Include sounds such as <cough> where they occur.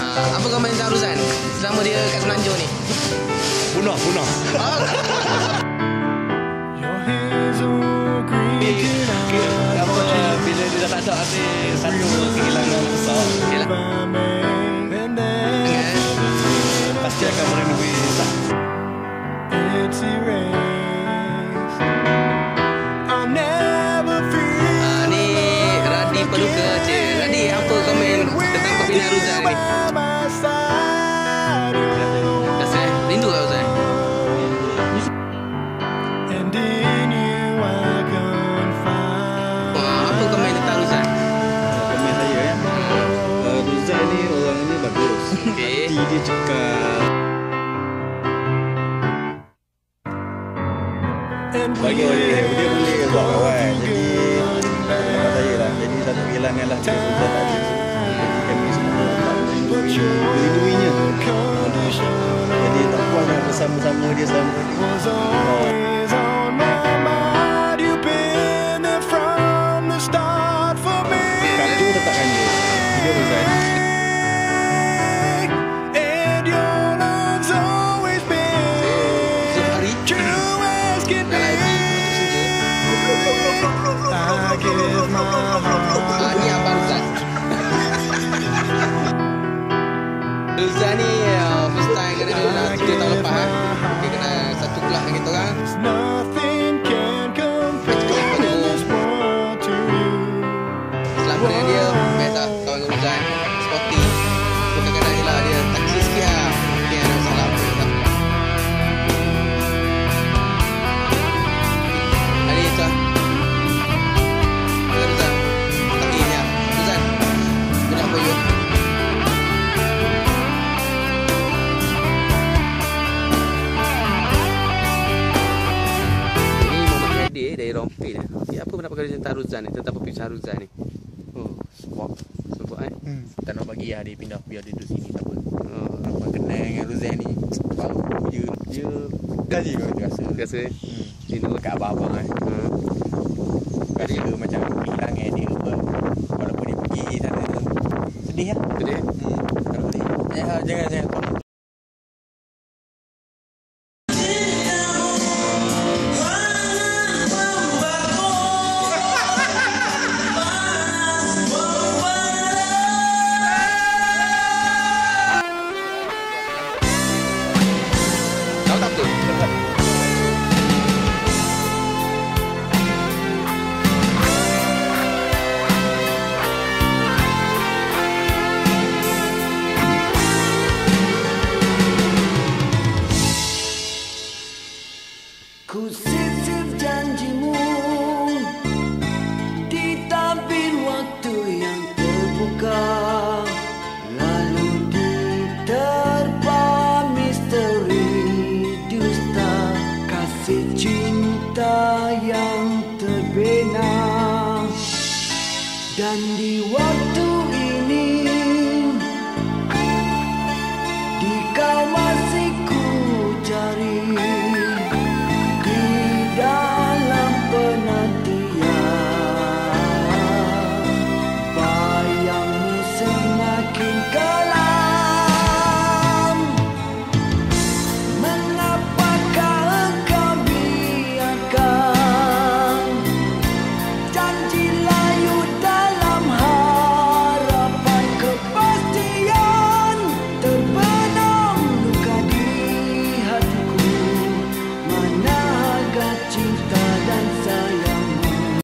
Ha, apa komen Zahruzan selama dia kat Semenanjung ni? Punah, punah. <laughs> Cekal. Bagi dia, boleh buat kawan. Jadi, pendapat saya lah. Jadi, satu kehilangan lah. Jadi, kami semua tak merindui, merinduinya. Jadi, tak puas lah bersama-sama dia selama ni. Muhammad Kadir dari Rompin eh. Ya, apa pendapat kalian tentang Ruzan ni? Tentang perpisahan Ruzan ni? Oh, sebab Sebab eh? hmm. tak nak bagi lah dia pindah biar dia duduk sini tak apa. Oh, Apa kenal dengan Ruzan ni baru je dia gaji kau dia rasa. biasa eh? Hmm. Rindu Dekat abang-abang kan. Hmm. Rasa macam kehilangan dia apa. Walaupun dia pergi sana sedih lah. Sedih eh? Hmm. Kalau sedih. Jangan jangan jangan. Ku sisip janjimu Di tabir waktu yang terbuka Lalu diterpa misteri dusta Kasih cinta yang terbina. Dan di waktu